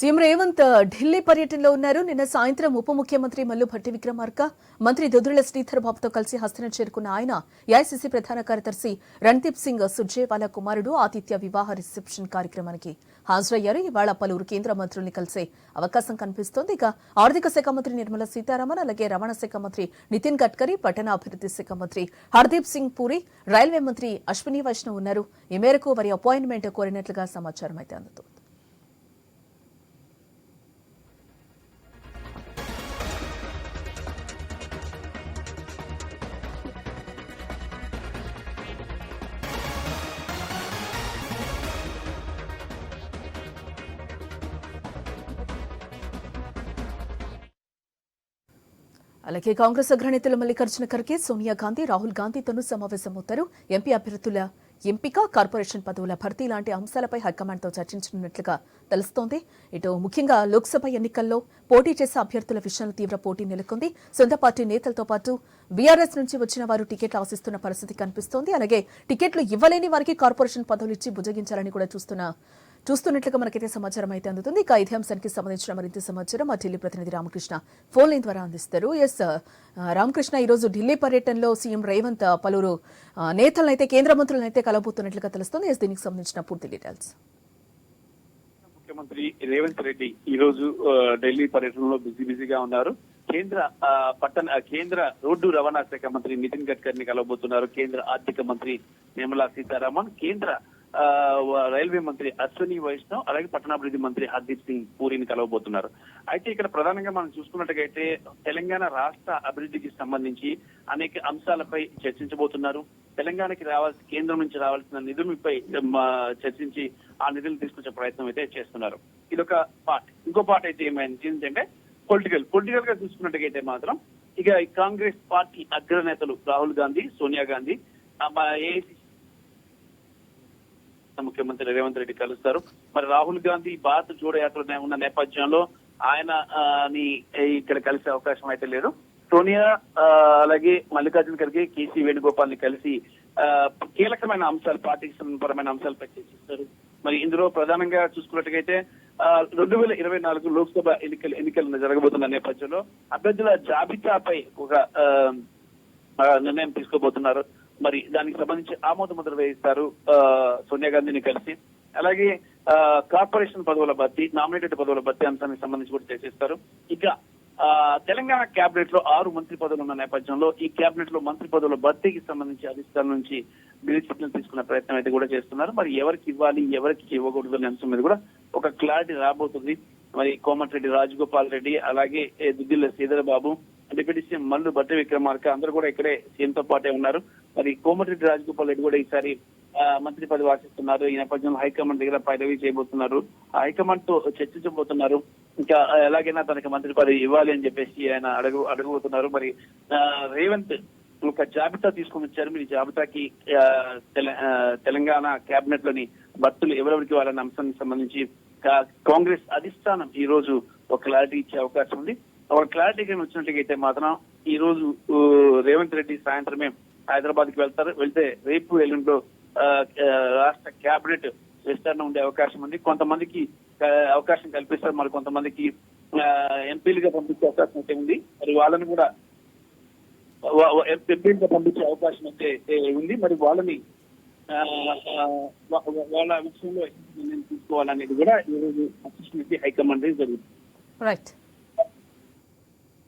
CM Revanth Delhi పర్యటనలో ఉన్నారు. నిన్న సాయంత్రం ఉప ముఖ్యమంత్రి మల్లు భట్టి విక్రమార్క మంత్రి దుద్రుల శ్రీధర్ బాబుతో కలిసి హస్తనం చేరుకున్న ఆయన ఏఐసీసీ ప్రధాన కార్యదర్శి రణ్దీప్ సింగ్ సుర్జేవాలా కుమారుడు ఆతిథ్య వివాహ రిసెప్షన్ కార్యక్రమానికి హాజరయ్యారు. ఇవాళ పలువురు కేంద్ర మంత్రుల్ని కలిసే అవకాశం కనిపిస్తోంది. ఇక ఆర్థిక శాఖ మంత్రి నిర్మలా సీతారామన్ అలాగే రవాణా శాఖ మంత్రి నితిన్ గడ్కరీ పట్టణాభివృద్ధి శాఖ మంత్రి హర్దీప్ సింగ్ పూరి రైల్వే మంత్రి అశ్విని వైష్ణవ్ ఉన్నారు. ఈ మేరకు వారి అపాయింట్మెంట్ కోరినట్లుగా సమాచారం అయితే అందుతోంది. అలాగే కాంగ్రెస్ అగ్రనేతలు మల్లికార్జున ఖర్గే సోనియా గాంధీ రాహుల్ గాంధీతోనూ సమావేశమవుతారు. ఎంపీ అభ్యర్థుల ఎంపిక కార్పొరేషన్ పదవుల భర్తీ లాంటి అంశాలపై హైకమాండ్తో చర్చించనున్నట్లుగా తెలుస్తోంది. ఇటు ముఖ్యంగా లోక్సభ ఎన్నికల్లో పోటీ చేసే అభ్యర్థుల విషయంలో తీవ్ర పోటీ నెలకొంది. సొంత పార్టీ నేతలతో పాటు బీఆర్ఎస్ నుంచి వచ్చిన వారు టికెట్లు ఆశిస్తున్న పరిస్థితి కనిపిస్తోంది. అలాగే టికెట్లు ఇవ్వలేని వారికి కార్పొరేషన్ పదవులు ఇచ్చి భుజగించాలని కూడా చూస్తున్న చూస్తున్నట్లుగా మనకైతే సమాచారం అయితే అందుతుంది. ఇక ఇదే అంశానికి సంబంధించిన మరింత సమాచారం మా ఢిల్లీ ప్రతినిధి రామకృష్ణ ఫోన్ లైన్ ద్వారా అందిస్తారు. ఎస్ uh, రామకృష్ణ ఈ రోజు ఢిల్లీ పర్యటనలో సీఎం రేవంత్ uh, పలువురు uh, నేతలను అయితే కేంద్ర మంత్రులను అయితే కలబోతున్నట్లుగా తెలుస్తుంది. ఎస్ దీనికి సంబంధించిన పూర్తి డీటెయిల్స్. ముఖ్యమంత్రి రేవంత్ రెడ్డి ఈ రోజు ఆ, ఢిల్లీ పర్యటనలో బిజీ బిజీగా ఉన్నారు. కేంద్ర ఆ, పట్టణ కేంద్ర రోడ్డు రవాణా శాఖ మంత్రి నితిన్ గడ్కరీని కలవబోతున్నారు. కేంద్ర ఆర్థిక మంత్రి నిర్మలా సీతారామన్ కేంద్ర రైల్వే మంత్రి అశ్వని వైష్ణవ్ అలాగే పట్టణాభివృద్ధి మంత్రి హర్దీప్ సింగ్ పూరిని కలవబోతున్నారు. అయితే ఇక్కడ ప్రధానంగా మనం చూసుకున్నట్టుగైతే తెలంగాణ రాష్ట్ర అభివృద్ధికి సంబంధించి అనేక అంశాలపై చర్చించబోతున్నారు. తెలంగాణకి రావాల్సిన కేంద్రం నుంచి రావాల్సిన నిధులపై చర్చించి ఆ నిధులు తీసుకొచ్చే ప్రయత్నం అయితే చేస్తున్నారు. ఇదొక పార్ట్. ఇంకో పార్ట్ అయితే ఏమైంది? ఏంటంటే పొలిటికల్. పొలిటికల్గా చూసుకున్నట్టుగైతే మాత్రం ఇక కాంగ్రెస్ పార్టీ అగ్రనేతలు రాహుల్ గాంధీ సోనియా గాంధీ రాష్ట్ర ముఖ్యమంత్రి రేవంత్ రెడ్డి కలుస్తారు. మరి రాహుల్ గాంధీ భారత్ జోడో యాత్ర ఉన్న నేపథ్యంలో ఆయన ని ఇక్కడ కలిసే అవకాశం అయితే లేదు. సోనియా అలాగే మల్లికార్జున ఖర్గే కేసీ వేణుగోపాల్ని కలిసి ఆ, కీలకమైన అంశాలు పార్టీకి పరమైన అంశాలపై చర్చిస్తారు మరి ఇందులో ప్రధానంగా చూసుకున్నట్టుగైతే ఆ, రెండు వేల ఇరవై నాలుగు లోక్సభ ఎన్నికలు ఎన్నికలు జరగబోతున్న నేపథ్యంలో అభ్యర్థుల జాబితాపై ఒక ఆ, నిర్ణయం తీసుకోబోతున్నారు. మరి దానికి సంబంధించి ఆమోద ముద్ర వేయిస్తారు ఆ, సోనియా గాంధీని కలిసి. అలాగే ఆ, కార్పొరేషన్ పదవుల భర్తీ నామినేటెడ్ పదవుల భర్తీ అంశానికి సంబంధించి కూడా చేసేస్తారు. ఇక ఆ, తెలంగాణ కేబినెట్లో ఆరు మంత్రి పదవులు ఉన్న నేపథ్యంలో ఈ కేబినెట్లో మంత్రి పదవుల భర్తీకి సంబంధించి అధిష్టానం నుంచి డిసిప్లిన్ తీసుకునే ప్రయత్నం అయితే కూడా చేస్తున్నారు. మరి ఎవరికి ఇవ్వాలి ఎవరికి ఇవ్వకూడదు అనే అంశం మీద కూడా ఒక క్లారిటీ రాబోతుంది. మరి కోమటిరెడ్డి రాజగోపాల్ రెడ్డి అలాగే దుద్దిల్ల శ్రీధర్ బాబు డిప్యూటీ సీఎం మల్లు భట్టి విక్రమార్క అందరూ కూడా ఇక్కడే సీఎం తో పాటే ఉన్నారు. మరి కోమటిరెడ్డి రాజగోపాల్ రెడ్డి కూడా ఈసారి ఆ, మంత్రి పదవి ఆశిస్తున్నారు. ఈ నేపథ్యంలో హైకమాండ్ దగ్గర పదవి చేయబోతున్నారు. హైకమాండ్తో చర్చించబోతున్నారు. ఇంకా ఎలాగైనా తనకి మంత్రి పదవి ఇవ్వాలి అని చెప్పేసి ఆయన అడుగు అడగబోతున్నారు. మరి ఆ, రేవంత్ ఒక జాబితా తీసుకొని వచ్చారు. మీరు జాబితాకి తెల- తెలంగాణ కేబినెట్లోని భర్తలు ఎవరెవరికి వాళ్ళని అంశానికి సంబంధించి కాంగ్రెస్ అధిష్టానం ఈ రోజు ఒక క్లారిటీ ఇచ్చే అవకాశం ఉంది. ఒక క్లారిటీ వచ్చినట్లయితే మాత్రం ఈ రోజు రేవంత్ రెడ్డి సాయంత్రమే హైదరాబాద్కి వెళ్తారు. వెళ్తే రేపు ఎల్లుండిలో రాష్ట్ర కేబినెట్ విస్తరణ ఉండే అవకాశం ఉంది. కొంతమందికి అవకాశం కల్పిస్తారు. మరి కొంతమందికి ఎంపీలుగా పంపించే అవకాశం అయితే ఉంది. మరి వాళ్ళని కూడా ఎంపీలుగా పంపించే అవకాశం అయితే ఉంది. మరి వాళ్ళని వాళ్ళ విషయంలో తీసుకోవాలనేది కూడా ఈ రోజు అసిస్టెంట్ హైకమాండ్ జరుగుతుంది. రైట్